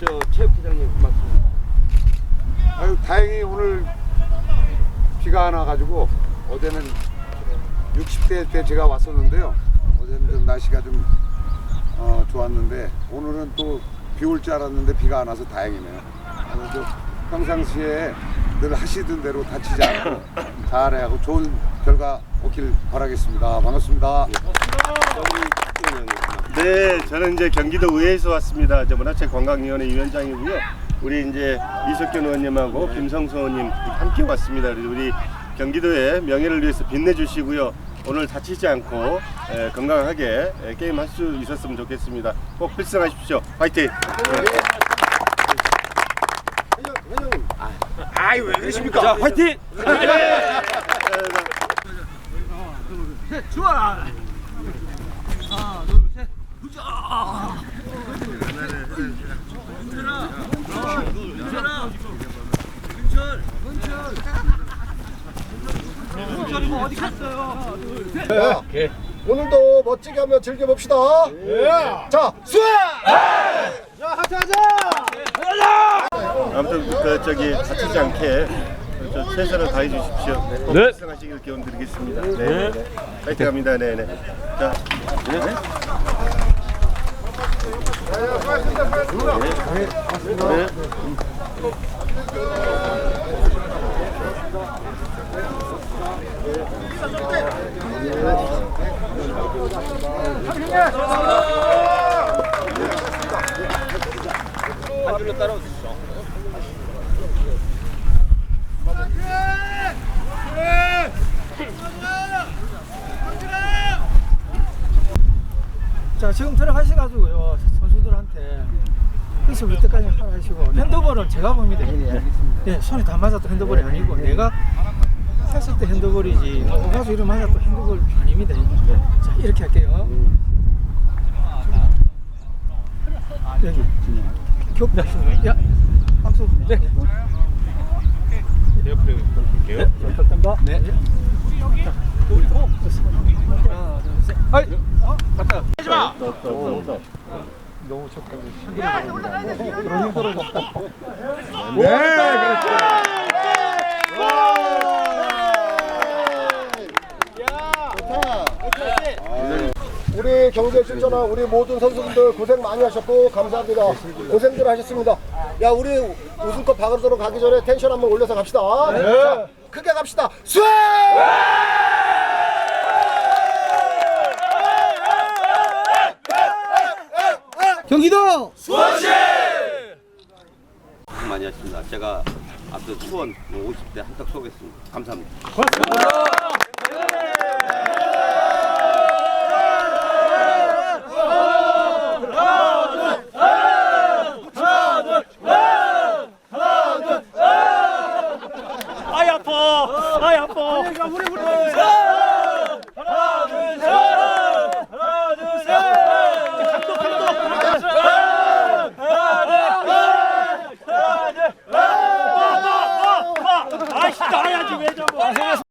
저 체육회장님 말씀. 아유 다행히 오늘 비가 안 와가지고 어제는 60대 때 제가 왔었는데요. 어제는 좀 날씨가 좀 어, 좋았는데 오늘은 또 비 올 줄 알았는데 비가 안 와서 다행이네요. 그래도 평상시에 늘 하시던 대로 다치지 않고 잘하고 좋은 결과 오길 바라겠습니다. 반갑습니다. 네, 저는 이제 경기도 의회에서 왔습니다. 저 문화체 관광위원회 위원장이고요. 우리 이제 이석균 의원님하고 김성수 의원님 함께 왔습니다. 그래서 우리 경기도의 명예를 위해서 빛내주시고요. 오늘 다치지 않고 에, 건강하게 에, 게임할 수 있었으면 좋겠습니다. 꼭 필승하십시오. 화이팅! 아이 왜 그러십니까? 자 화이팅! 오늘도 멋지게 한번 즐겨봅시다. 자, 수아! 아무튼 그 저기 다치지 않게 저 최선을 다해 주십시오. 꼭 네. 필승하시길 기원 드리겠습니다. 네. 네. 네. 화이팅 합니다. 네, 네. 자, 네. 자 지금 들어가셔가지고요 선수들한테 그래서 그때까지 하라 하시고 핸드볼은 제가 봅니다. 예, 손이 다 맞아도 핸드볼이 아니고 내가 했을 때 핸드볼이지 가서 이름 맞아도 핸드볼 아닙니다. 자 이렇게 할게요. 여기. 겹 야, 박수. 네. 옆으로 볼게요. 네. 네. 자. 하나, 둘, 셋. 아이, 어, 갔다. 너무 쳤다고 그런 힘들어 졌다. 우리 경기에 출전한 우리 모든 선수분들 고생 많이 하셨고 감사합니다. 고생들 하셨습니다. 야, 우리 우승컵 박으러 가기 전에 텐션 한번 올려서 갑시다. 자, 크게 갑시다. 수 경기도 많이 하십니다. 제가 앞서 수원 50대 한턱 쏘겠습니다. 감사합니다. Vai, Adivente, amor.